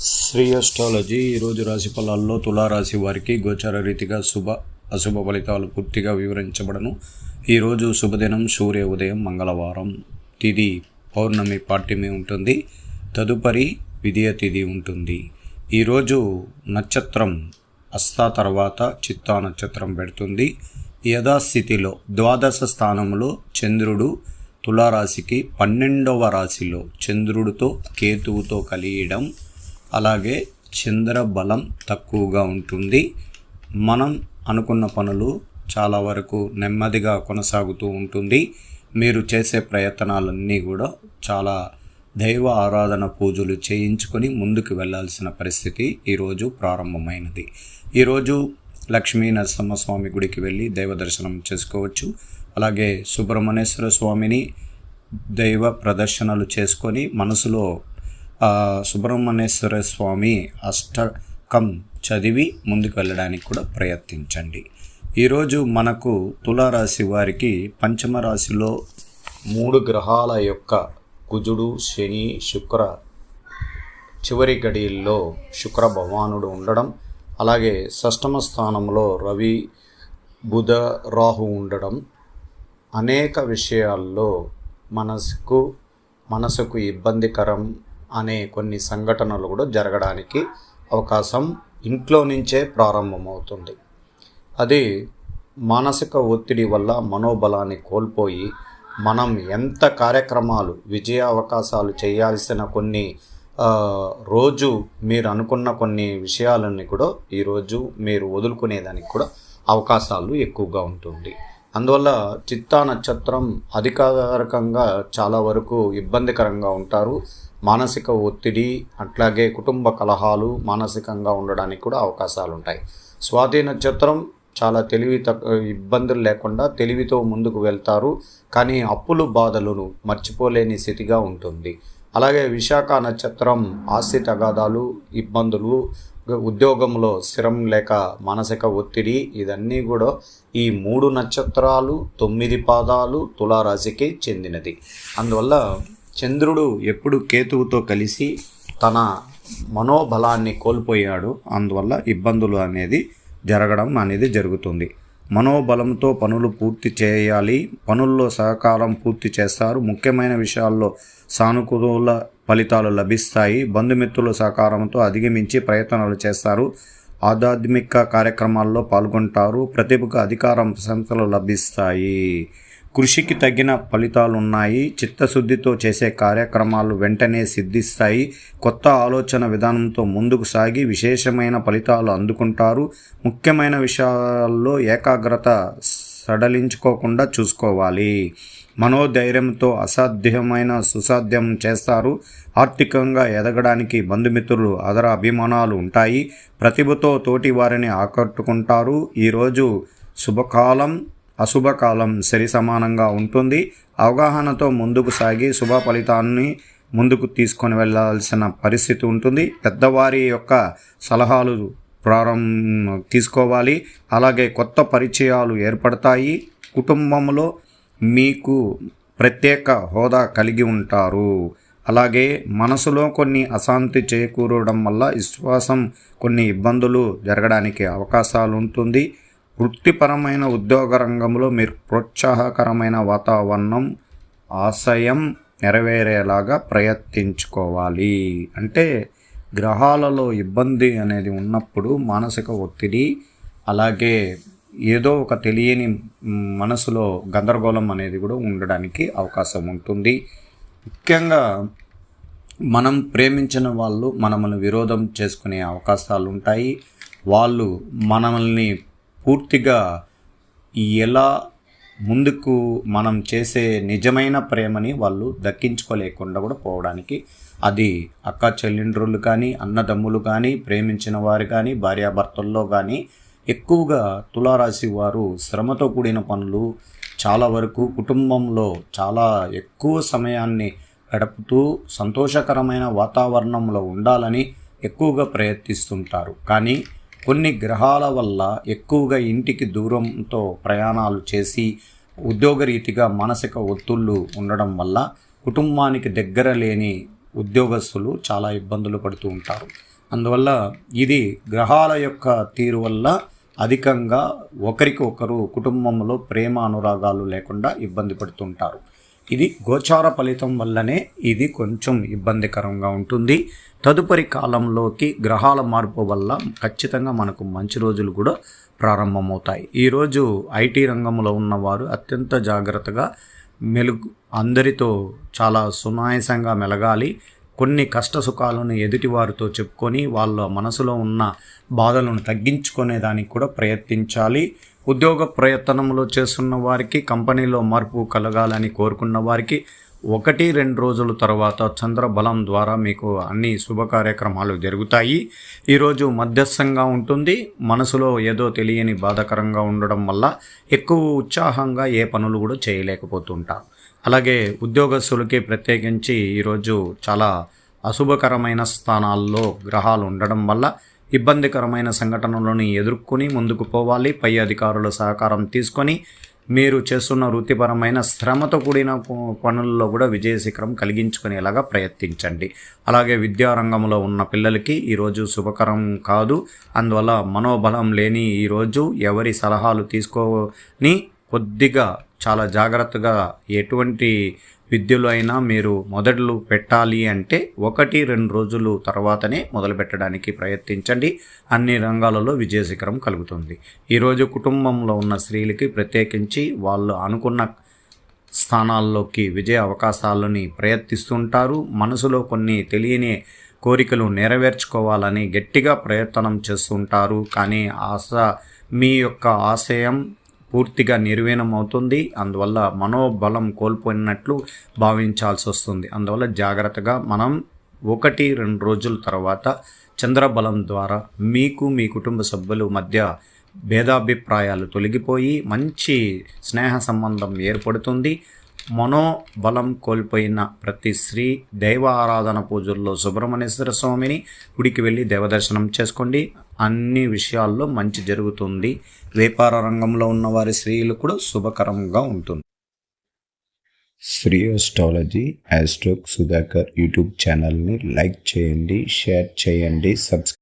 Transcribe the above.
Shri astrology ఈరోజు రాశి ఫలాల్లో తులారాశి వారికి గోచర రీతిగా శుభ అశుభ ఫలితాలు పూర్తిగా వివరించబడను. ఈరోజు శుభదినం సూర్య ఉదయం మంగళవారం. తిది పౌర్ణమి పాఠ్యమే ఉంటుంది. తదుపరి విధియ తిథి ఉంటుంది. ఈరోజు నక్షత్రం అస్తా తర్వాత చిత్తా నక్షత్రం పెడుతుంది. యథాస్థితిలో ద్వాదశ స్థానంలో చంద్రుడు తులారాశికి పన్నెండవ రాశిలో చంద్రుడితో కేతువుతో కలియడం. అలాగే చంద్ర బలం తక్కువగా ఉంటుంది. మనం అనుకున్న పనులు చాలా వరకు నెమ్మదిగా కొనసాగుతూ ఉంటుంది. మీరు చేసే ప్రయత్నాలన్నీ కూడా చాలా దైవ ఆరాధన పూజలు చేయించుకొని ముందుకు వెళ్ళాల్సిన పరిస్థితి ఈరోజు ప్రారంభమైనది. ఈరోజు లక్ష్మీ నరసింహస్వామి గుడికి వెళ్ళి దైవ దర్శనం చేసుకోవచ్చు. అలాగే సుబ్రహ్మణ్యేశ్వర స్వామిని దైవ ప్రదర్శనలు చేసుకొని మనసులో సుబ్రహ్మణ్యేశ్వర స్వామి అష్టకం చదివి ముందుకు వెళ్ళడానికి కూడా ప్రయత్నించండి. ఈరోజు మనకు తులారాశి వారికి పంచమ రాశిలో మూడు గ్రహాల యొక్క కుజుడు శని శుక్ర చివరి గడియల్లో శుక్ర భగవానుడు ఉండడం అలాగే షష్టమ స్థానంలో రవి బుధ రాహు ఉండడం అనేక విషయాల్లో మనసుకు మనసుకు ఇబ్బందికరం అనే కొన్ని సంఘటనలు కూడా జరగడానికి అవకాశం ఇంట్లో నుంచే ప్రారంభమవుతుంది. అది మానసిక ఒత్తిడి వల్ల మనోబలాన్ని కోల్పోయి మనం ఎంత కార్యక్రమాలు విజయ అవకాశాలు చేయాల్సిన కొన్ని రోజు మీరు అనుకున్న కొన్ని విషయాలని కూడా ఈరోజు మీరు వదులుకునేదానికి కూడా అవకాశాలు ఎక్కువగా ఉంటుంది. అందువల్ల చిత్తా నక్షత్రం అధికారికంగా చాలా వరకు ఇబ్బందికరంగా ఉంటారు. మానసిక ఒత్తిడి అట్లాగే కుటుంబ కలహాలు మానసికంగా ఉండడానికి కూడా అవకాశాలు ఉంటాయి స్వాతి నక్షత్రం చాలా తెలివి ఇబ్బందులు లేకుండా తెలివితో ముందుకు వెళ్తారు. కానీ అప్పులు బాధలను మర్చిపోలేని స్థితిగా ఉంటుంది. అలాగే విశాఖ నక్షత్రం ఆస్తి తగాదాలు ఇబ్బందులు ఉద్యోగంలో స్థిరం లేక మానసిక ఒత్తిడి ఇదన్నీ కూడా ఈ మూడు నక్షత్రాలు తొమ్మిది పాదాలు తులారాశికి చెందినది. అందువల్ల చంద్రుడు ఎప్పుడు కేతువుతో కలిసి తన మనోబలాన్ని కోల్పోయాడు. అందువల్ల ఇబ్బందులు అనేది జరగడం అనేది జరుగుతుంది. మనోబలంతో పనులు పూర్తి చేయాలి. పనుల్లో సహకారం పూర్తి చేస్తారు. ముఖ్యమైన విషయాల్లో సానుకూల ఫలితాలు లభిస్తాయి. బంధుమిత్రుల సహకారంతో అధిగమించి ప్రయత్నాలు చేస్తారు. ఆధ్యాత్మిక కార్యక్రమాల్లో పాల్గొంటారు. ప్రతిభకు అధికారం ప్రశంసలు లభిస్తాయి. కృషికి తగిన ఫలితాలు ఉన్నాయి చిత్తశుద్ధితో చేసే కార్యక్రమాలు వెంటనే సిద్ధిస్తాయి. కొత్త ఆలోచన విధానంతో ముందుకు సాగి విశేషమైన ఫలితాలు అందుకుంటారు. ముఖ్యమైన విషయాల్లో ఏకాగ్రత సడలించుకోకుండా చూసుకోవాలి. మనోధైర్యంతో అసాధ్యమైన సుసాధ్యం చేస్తారు. ఆర్థికంగా ఎదగడానికి బంధుమిత్రులు అదర అభిమానాలు ఉంటాయి. ప్రతిభతో తోటి వారిని ఆకట్టుకుంటారు. ఈరోజు శుభకాలం అశుభకాలం సరి సమానంగా ఉంటుంది. అవగాహనతో ముందుకు సాగి శుభ ఫలితాన్ని ముందుకు తీసుకొని వెళ్ళాల్సిన పరిస్థితి ఉంటుంది. పెద్దవారి యొక్క సలహాలు ప్రారంభ తీసుకోవాలి. అలాగే కొత్త పరిచయాలు ఏర్పడతాయి. కుటుంబంలో మీకు ప్రత్యేక హోదా కలిగి ఉంటారు. అలాగే మనసులో కొన్ని అశాంతి చేకూరడం వల్ల విశ్వాసం కొన్ని ఇబ్బందులు జరగడానికి అవకాశాలు ఉంటుంది. వృత్తిపరమైన ఉద్యోగ రంగంలో మీరు ప్రోత్సాహకరమైన వాతావరణం ఆశయం నెరవేరేలాగా ప్రయత్నించుకోవాలి. అంటే గ్రహాలలో ఇబ్బంది అనేది ఉన్నప్పుడు మానసిక ఒత్తిడి అలాగే ఏదో ఒక తెలియని మనసులో గందరగోళం అనేది కూడా ఉండడానికి అవకాశం ఉంటుంది. ముఖ్యంగా మనం ప్రేమించిన వాళ్ళు మనల్ని విరోధం చేసుకునే అవకాశాలు ఉంటాయి. వాళ్ళు మనల్ని పూర్తిగా ఎలా ముందుకు మనం చేసే నిజమైన ప్రేమని వాళ్ళు దక్కించుకోలేకుండా కూడా పోవడానికి అది అక్క చెల్లెండ్రులు కానీ అన్నదమ్ములు కానీ ప్రేమించిన వారు కానీ భార్యాభర్తల్లో కానీ ఎక్కువగా తులారాశి వారు శ్రమతో కూడిన పనులు చాలా వరకు కుటుంబంలో చాలా ఎక్కువ సమయాన్ని గడుపుతూ సంతోషకరమైన వాతావరణంలో ఉండాలని ఎక్కువగా ప్రయత్నిస్తుంటారు. కానీ కొన్ని గ్రహాల వల్ల ఎక్కువగా ఇంటికి దూరంతో ప్రయాణాలు చేసి ఉద్యోగరీతిగా మానసిక ఒత్తుళ్ళు ఉండడం వల్ల కుటుంబానికి దగ్గర లేని ఉద్యోగస్తులు చాలా ఇబ్బందులు పడుతూ ఉంటారు. అందువల్ల ఇది గ్రహాల యొక్క తీరు వల్ల అధికంగా ఒకరికి ఒకరు కుటుంబంలో ప్రేమ అనురాగాలు లేకుండా ఇబ్బంది పడుతుంటారు ఇది గోచార ఫలితం వల్లనే ఇది కొంచెం ఇబ్బందికరంగా ఉంటుంది. తదుపరి కాలంలోకి గ్రహాల మార్పు వల్ల ఖచ్చితంగా మనకు మంచి రోజులు కూడా ప్రారంభమవుతాయి. ఈరోజు ఐటీ రంగంలో ఉన్నవారు అత్యంత జాగ్రత్తగా మెలుగు అందరితో చాలా సునాయాసంగా మెలగాలి. కొన్ని కష్ట సుఖాలను ఎదుటివారితో చెప్పుకొని వాళ్ళ మనసులో ఉన్న బాధలను తగ్గించుకునే దానికి కూడా ప్రయత్నించాలి. ఉద్యోగ ప్రయత్నంలో చేస్తున్న వారికి కంపెనీలో మార్పు కలగాలని కోరుకున్న వారికి ఒకటి రెండు రోజుల తర్వాత చంద్రబలం ద్వారా మీకు అన్ని శుభ కార్యక్రమాలు జరుగుతాయి. ఈరోజు మధ్యస్థంగా ఉంటుంది. మనసులో ఏదో తెలియని బాధాకరంగా ఉండడం వల్ల ఎక్కువ ఉత్సాహంగా ఏ పనులు కూడా చేయలేకపోతుంటారు అలాగే ఉద్యోగస్తులకి ప్రత్యేకించి ఈరోజు చాలా అశుభకరమైన స్థానాల్లో గ్రహాలు ఉండడం వల్ల ఇబ్బందికరమైన సంఘటనలను ఎదుర్కొని ముందుకు పోవాలి. పై అధికారుల సహకారం తీసుకొని మీరు చేస్తున్న వృత్తిపరమైన శ్రమతో కూడిన పనుల్లో కూడా విజయశిఖరం కలిగించుకునేలాగా ప్రయత్నించండి. అలాగే విద్యారంగంలో ఉన్న పిల్లలకి ఈరోజు శుభకరం కాదు. అందువల్ల మనోబలం లేని ఈరోజు ఎవరి సలహాలు తీసుకొని కొద్దిగా చాలా జాగ్రత్తగా ఎటువంటి విద్యలో అయినా మీరు మొదలు పెట్టాలి అంటే ఒకటి రెండు రోజులు తర్వాతనే మొదలు పెట్టడానికి ప్రయత్నించండి. అన్ని రంగాలలో విజయశిఖరం కలుగుతుంది. ఈరోజు కుటుంబంలో ఉన్న స్త్రీలకి ప్రత్యేకించి వాళ్ళు అనుకున్న స్థానాల్లోకి విజయ అవకాశాలని ప్రయత్నిస్తుంటారు. మనసులో కొన్ని తెలియని కోరికలు నెరవేర్చుకోవాలని గట్టిగా ప్రయత్నం చేస్తుంటారు. కానీ ఆశ మీ యొక్క ఆశయం పూర్తిగా నిర్వీణం అవుతుంది. అందువల్ల మనోబలం కోల్పోయినట్లు భావించాల్సి వస్తుంది. అందువల్ల జాగ్రత్తగా మనం ఒకటి రెండు రోజుల తర్వాత చంద్రబలం ద్వారా మీకు మీ కుటుంబ సభ్యుల మధ్య భేదాభిప్రాయాలు తొలగిపోయి మంచి స్నేహ సంబంధం ఏర్పడుతుంది. మనోబలం కోల్పోయిన ప్రతి స్త్రీ దైవ ఆరాధన పూజల్లో సుబ్రహ్మణ్యేశ్వర స్వామిని గుడికి వెళ్ళి దేవదర్శనం చేసుకోండి. అన్ని విషయాల్లో మంచి జరుగుతుంది. వ్యాపార రంగంలో ఉన్న వారి స్త్రీలు కూడా శుభకరంగా ఉంటుంది. శ్రీ అస్ట్రాలజీ యాస్ట్రోక్ సుధాకర్ యూట్యూబ్ ఛానల్ని లైక్ చేయండి షేర్ చేయండి సబ్స్క్రైబ్